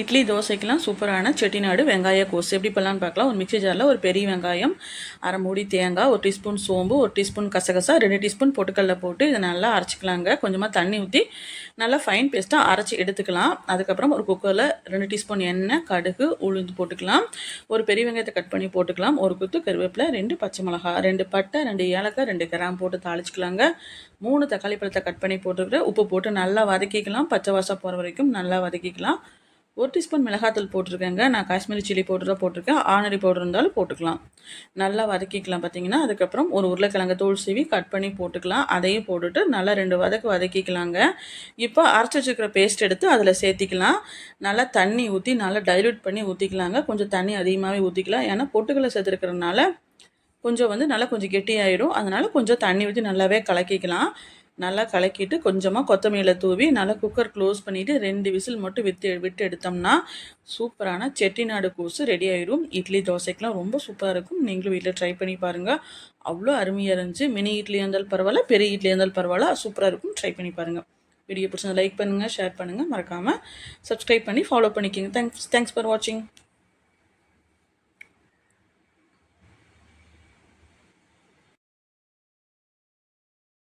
இட்லி தோசைக்கெலாம் சூப்பரான செட்டிநாடு வெங்காய கோஸ். எப்படி பண்ணலான்னு பார்க்கலாம். ஒரு மிக்ஸி ஜாரில் ஒரு பெரிய வெங்காயம் அரை மூடி தேங்காய் ஒரு டீஸ்பூன் சோம்பு ஒரு டீஸ்பூன் கசகசா ரெண்டு டீஸ்பூன் பொட்டுக்கல்ல போட்டு இதை நல்லா அரைச்சிக்கலாங்க. கொஞ்சமாக தண்ணி ஊற்றி நல்லா ஃபைன் பேஸ்ட்டாக அரைச்சி எடுத்துக்கலாம். அதுக்கப்புறம் ஒரு குக்கரில் ரெண்டு டீஸ்பூன் எண்ணெய் கடுகு உளுந்து போட்டுக்கலாம். ஒரு பெரிய வெங்காயத்தை கட் பண்ணி போட்டுக்கலாம். ஒரு குத்து கருவேப்பிலை ரெண்டு பச்சை மிளகா ரெண்டு பட்டை ரெண்டு ஏலக்காய் ரெண்டு கிராம் போட்டு தாளிச்சிக்கலாங்க. மூணு தக்காளி பழத்தை கட் பண்ணி போட்டுக்கிட்டு உப்பு போட்டு நல்லா வதக்கிக்கலாம். பச்சை வாசம் போகிற வரைக்கும் நல்லா வதக்கிக்கலாம். ஒரு டீஸ்பூன் மிளகாத்தூள் போட்டிருக்கேங்க. நான் காஷ்மீரி சில்லி பவுடராக போட்டிருக்கேன். ஆனரி பவுடர் இருந்தாலும் போட்டுக்கலாம். நல்லா வதக்கிக்கலாம் பார்த்தீங்கன்னா அதுக்கப்புறம் ஒரு உருளைக்கிழங்கு தோல் சீவி கட் பண்ணி போட்டுக்கலாம். அதையும் போட்டுட்டு நல்லா ரெண்டு வதக்கு வதக்கிக்கலாங்க. இப்போ அரைச்சி வச்சுக்கிற பேஸ்ட் எடுத்து அதில் சேர்த்திக்கலாம். நல்லா தண்ணி ஊற்றி நல்லா டைல்யூட் பண்ணி ஊற்றிக்கலாங்க கொஞ்சம் தண்ணி அதிகமாகவே ஊற்றிக்கலாம் ஏன்னா பொட்டுக்களை சேர்த்துருக்கிறதுனால கொஞ்சம் வந்து நல்லா கொஞ்சம் கெட்டியாயிடும். அதனால் கொஞ்சம் தண்ணி ஊற்றி நல்லாவே கலக்கிக்கலாம். நல்லா கலக்கிட்டு கொஞ்சமாக கொத்தமல்லியில் தூவி நல்லா குக்கர் க்ளோஸ் பண்ணிவிட்டு ரெண்டு விசில் மட்டும் விட்டு விட்டு எடுத்தோம்னா சூப்பரான செட்டிநாடு கூசு ரெடி ஆயிடும் இட்லி தோசைக்கெலாம் ரொம்ப சூப்பராக இருக்கும். நீங்களும் வீட்டில் ட்ரை பண்ணி பாருங்கள் அவ்வளோ அருமையாக இருந்துச்சு. மினி இட்லி இருந்தாலும் பரவாயில்ல பெரிய இட்லி இருந்தாலும் பரவாயில்ல. சூப்பராக இருக்கும். ட்ரை பண்ணி பாருங்கள் வீடியோ பிடிச்சது லைக் பண்ணுங்கள் ஷேர் பண்ணுங்கள் மறக்காமல் சப்ஸ்கிரைப் பண்ணி ஃபாலோ பண்ணிக்கிங்க. தேங்க்ஸ் தேங்க்ஸ் ஃபார் வாட்சிங்